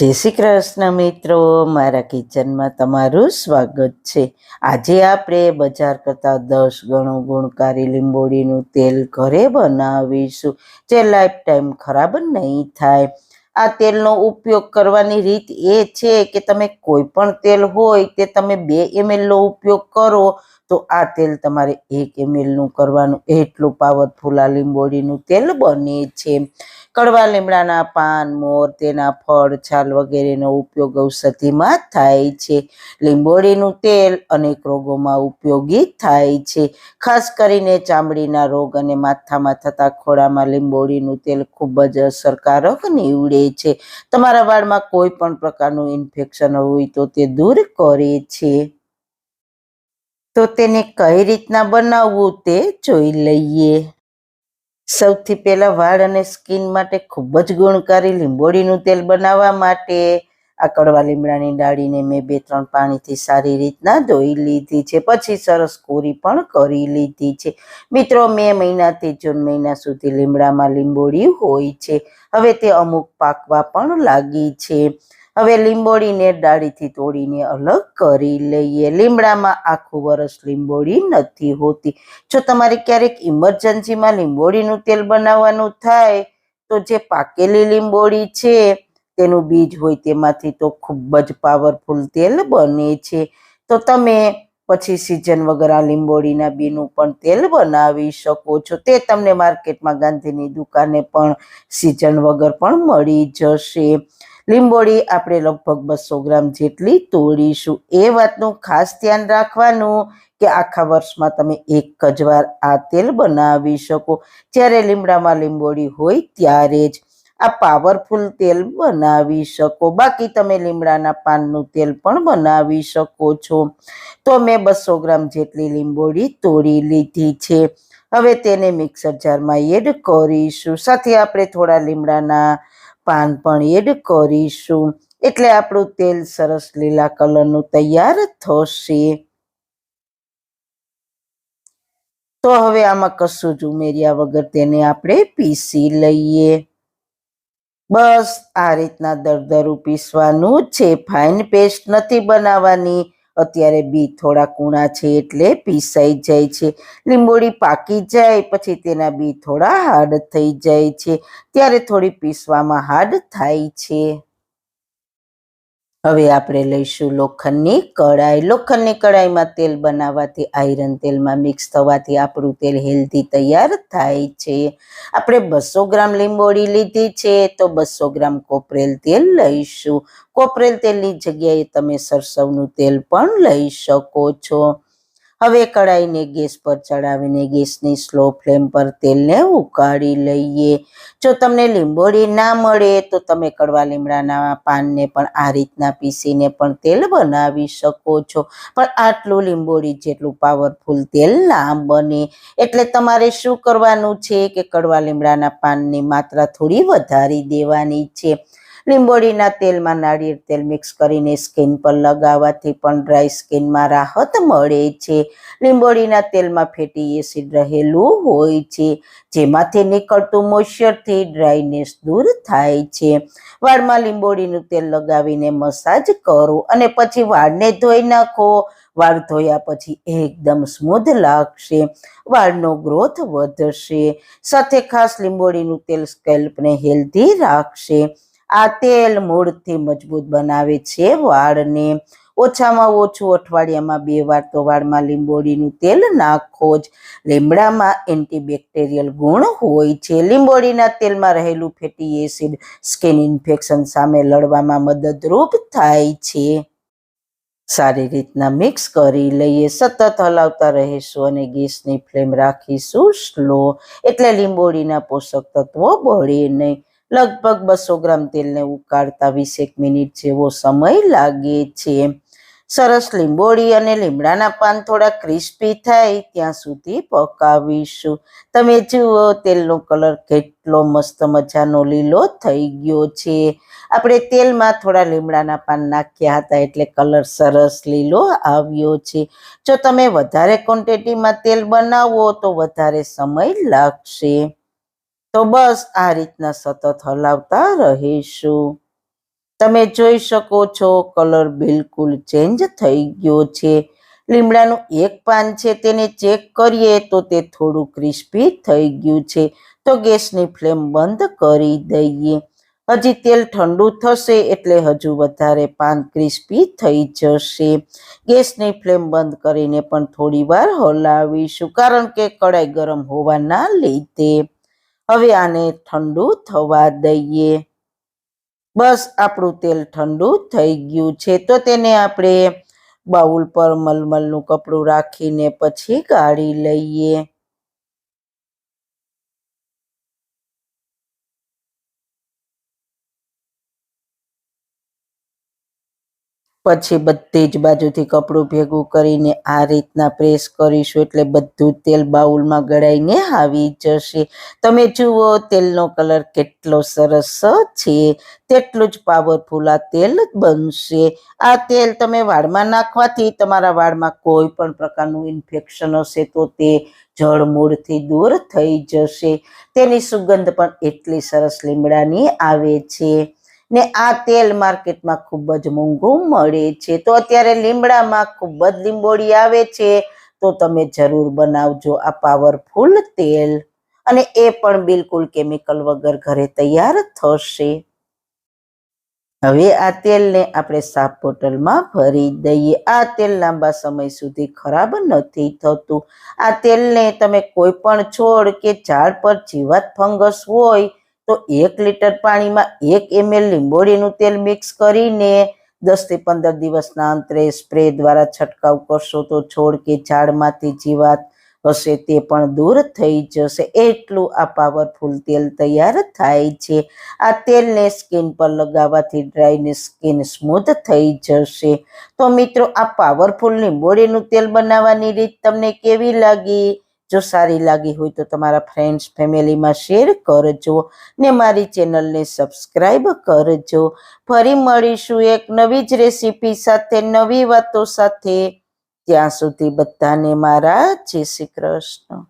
જય શ્રી કૃષ્ણ મિત્રો, મારા કિચનમાં તમારું સ્વાગત છે. આજે આપણે બજાર કરતાં દસ ગણું ગુણકારી લીંબોળીનું તેલ ઘરે બનાવીશું. જે લાઈફ ટાઈમ ખરાબ નહીં થાય. આ તેલનો ઉપયોગ કરવાની રીત એ છે કે તમે કોઈ પણ તેલ હોય તે તમે બે એમએલનો ઉપયોગ કરો, તો આ તેલ તમારે એક એમએલનું કરવાનું. એટલું પાવરફુલ આ લીંબોળીનું તેલ બને છે. કડવા લીમડાના પાન, મોર, તેના ફળ, છાલ વગેરેનો ઉપયોગ ઔષધિમાં થાય છે. લીંબોળીનું તેલ અનેક રોગોમાં ઉપયોગી થાય છે. ખાસ કરીને ચામડીના રોગ અને માથામાં થતા ખોળામાં લીંબોળીનું તેલ ખૂબ જ અસરકારક નીવડે છે. તમારા વાળમાં કોઈ પણ પ્રકારનું ઇન્ફેક્શન હોય તો તે દૂર કરે છે. તો તેને કઈ રીતના બનાવવું તે જોઈ લઈએ. સૌથી પહેલાં વાળ અને સ્કિન માટે ખૂબ જ ગુણકારી લીંબોળીનું તેલ બનાવવા માટે. આ કડવા લીમડાની ડાળીને મેં બે ત્રણ પાણીથી સારી રીતના ધોઈ લીધી છે. પછી સરસ કોરી પણ કરી લીધી છે. મિત્રો, મે મહિનાથી જૂન મહિના સુધી લીમડામાં લીંબોળી હોય છે. હવે તે અમુક પાકવા પણ લાગી છે. હવે લીંબોળીને ડાળીથી તોડીને અલગ કરી લઈએ. લીમડામાં આખું વરસ લીંબોળી નથી હોતી. જો તમારે ક્યારેક ઇમરજન્સીમાં લીંબોળીનું તેલ બનાવવાનું થાય, તો જે પાકેલી લીંબોળી છે, તેનું બીજ હોય તેમાંથી તો ખૂબ જ પાવરફુલ તેલ બને છે. તો તમે પછી સિઝન વગર આ લીંબોળીના બીનું પણ તેલ બનાવી શકો છો. તે તમને માર્કેટમાં ગાંધીની દુકાને પણ સિઝન વગર પણ મળી જશે. લીંબોળી આપણે લગભગ બસો ગ્રામ જેટલી તોડીશું. એ વાતનું ખાસ ધ્યાન રાખવાનું કે આખા વર્ષમાં તમે એક જ વાર આ તેલ બનાવી શકો. જ્યારે લીમડામાં લીંબોળી હોય ત્યારે જ આ પાવરફુલ તેલ બનાવી શકો. બાકી તમે લીમડાના પાનનું તેલ પણ બનાવી શકો છો. તો મેં બસો ગ્રામ જેટલી લીંબોળી તોડી લીધી છે. હવે તેને મિક્સર જારમાં એડ કરીશું. સાથે આપણે થોડા લીમડાના પાન પણ એડ કરીશું. એટલે આપણું તેલ સરસ લીલા કલરનું તૈયાર થશે. તો હવે આમાં કશું જ ઉમેર્યા વગર તેને આપણે પીસી લઈએ. બસ આ રીતના દરદરું પીસવાનું છે. ફાઇન પેસ્ટ નથી બનાવવાની. અત્યારે બી થોડા કૂણા છે એટલે પીસાઈ જાય છે. લીંબોળી પાકી જાય, પછી તેના બી થોડા હાર્ડ થઈ જાય છે. ત્યારે થોડી પીસવામાં હાર્ડ થાય છે. હવે આપણે લઈશું લોખંડની કડાઈ લોખંડની કડાઈમાં તેલ બનાવવાથી આયરન તેલમાં મિક્સ થવાથી આપણું તેલ હેલ્ધી તૈયાર થાય છે. આપણે બસો ગ્રામ લીંબોળી લીધી છે, તો બસો ગ્રામ કોપરેલ તેલ લઈશું. કોપરેલ તેલની જગ્યાએ તમે સરસવનું તેલ પણ લઈ શકો છો. હવે કડાઈને ગેસ પર ચડાવીને ગેસની સ્લો ફ્લેમ પર તેલને ઉકાળી લઈએ. જો તમને લીંબોળી ના મળે તો તમે કડવા લીમડાના પાનને પણ આ રીતના પીસીને પણ તેલ બનાવી શકો છો. પણ આટલું લીંબોળી જેટલું પાવરફુલ તેલ ના બને. એટલે તમારે શું કરવાનું છે કે કડવા લીમડાના પાનની માત્રા થોડી વધારી દેવાની છે. લીંબોળીના તેલમાં નાળિયેર તેલ મિક્સ કરીને સ્કિન પર લગાવવાથી પણ ડ્રાય સ્કિનમાં રાહત મળે છે. લીંબોળીના તેલમાં ફેટી એસિડ રહેલું હોય છે, જેમાંથી નીકળતું મોઇશ્ચરથી ડ્રાયનેસ દૂર થાય છે. વાળમાં લીંબોળીનું તેલ લગાવીને મસાજ કરો અને પછી વાળને ધોઈ નાખો. વાળ ધોયા પછી એકદમ સ્મૂધ લાગશે, વાળનો ગ્રોથ વધશે. સાથે ખાસ લીંબોળીનું તેલ સ્કેલ્પને હેલ્ધી રાખશે. આ તેલ મૂળથી મજબૂત બનાવે છે વાળને. ઓછામાં ઓછું અઠવાડિયામાં બે વાર તો વાળમાં લીંબોળીનું તેલ નાખો જ. લીમડામાં એન્ટીબેક્ટેરિયલ ગુણ હોય છે. લીંબોળીના તેલમાં રહેલું ફેટી એસિડ સ્કિન ઇન્ફેક્શન સામે લડવામાં મદદરૂપ થાય છે. સારી રીતના મિક્સ કરી લઈએ. સતત હલાવતા રહીશું અને ગેસની ફ્લેમ રાખીશું સ્લો. એટલે લીંબોળીના પોષક તત્વો બળે નહીં. લગભગ બસો ગ્રામ તેલને ઉકાળતા વીસેક મિનિટ જેવો સમય લાગે છે. સરસ લીંબોળી અને લીમડાના પાન થોડા ક્રિસ્પી થાય ત્યાં સુધી પકાવીશું. તમે જુઓ તેલનો કલર કેટલો મસ્ત મજાનો લીલો થઈ ગયો છે. આપણે તેલમાં થોડા લીમડાના પાન નાખ્યા હતા એટલે કલર સરસ લીલો આવ્યો છે. જો તમે વધારે ક્વોન્ટિટીમાં તેલ બનાવો તો વધારે સમય લાગશે. તો બસ આ રીતના સતત હલાવતા રહીશું. તમે જોઈ શકો છો, કલર બિલકુલ ચેન્જ થઈ ગયો છે. લીમડાનું એક પાન છે તેને ચેક કરીએ તો તે થોડું ક્રિસ્પી થઈ ગયું છે. તો ગેસની ફ્લેમ બંધ કરી દઈએ. હજી તેલ ઠંડુ થશે એટલે હજુ વધારે પાન ક્રિસ્પી થઈ જશે. ગેસની ફ્લેમ બંધ કરીને પણ થોડી વાર હલાવીશું, કારણ કે કડાઈ ગરમ હોવાના લીધે. હવે આને ઠંડુ થવા દઈએ. બસ આપણું તેલ ઠંડુ થઈ ગયું છે. તો તેને આપણે બાઉલ પર મલમલનું કપડું રાખીને પછી કાઢી લઈએ. પછી બધી જ બાજુથી કપડું ભેગું કરીને આ રીતના પ્રેસ કરીશું એટલે બધું તેલ બાઉલમાં ગળાઈને આવી જશે. તમે જુઓ તેલનો કલર કેટલો સરસ છે. તેટલું જ પાવરફુલ આ તેલ બનશે. આ તેલ તમે વાળમાં નાખવાથી તમારા વાળમાં કોઈ પણ પ્રકારનું ઇન્ફેક્શન હશે તો તે જળમૂળથી દૂર થઈ જશે. તેની સુગંધ પણ એટલી સરસ લીમડાની આવે છે. ને આ તેલ માર્કેટમાં ખૂબ જ મોંઘું મળે છે. તો અત્યારે લીમડામાં ખૂબ જ લીંબોળી આવે છે. તો તમે જરૂર બનાવજો આ પાવરફુલ તેલ. અને એ પણ બિલકુલ કેમિકલ વગર ઘરે તૈયાર થશે. હવે આ તેલને આપણે સાફ બોટલમાં ભરી દઈએ. આ તેલ લાંબા સમય સુધી ખરાબ નથી થતું. આ તેલને તમે કોઈ પણ છોડ કે ઝાડ પર જીવાત ફંગસ હોય તો એક લીટર પાણીમાં એક એમએલ લીંબોળીનું તેલ મિક્સ કરીને દસથી પંદર દિવસના અંતરે સ્પ્રે દ્વારા છંટકાવ કરશો તો છોડ કે ઝાડમાંથી જીવાત હશે તે પણ દૂર થઈ જશે. એટલું આ પાવરફુલ તેલ તૈયાર થાય છે. આ તેલને સ્કિન પર લગાવવાથી ડ્રાયની સ્કિન સ્મૂથ થઈ જશે. તો મિત્રો, આ પાવરફુલ લીંબોળીનું તેલ બનાવવાની રીત તમને કેવી લાગી? જો સારી લાગી હોય તો તમારા ફ્રેન્ડ્સ ફેમિલીમાં શેર કરજો ને મારી ચેનલને સબસ્ક્રાઈબ કરજો. ફરી મળીશું એક નવી જ રેસીપી સાથે, નવી વાતો સાથે. ત્યાં સુધી બધાને મારા જય શ્રી કૃષ્ણ.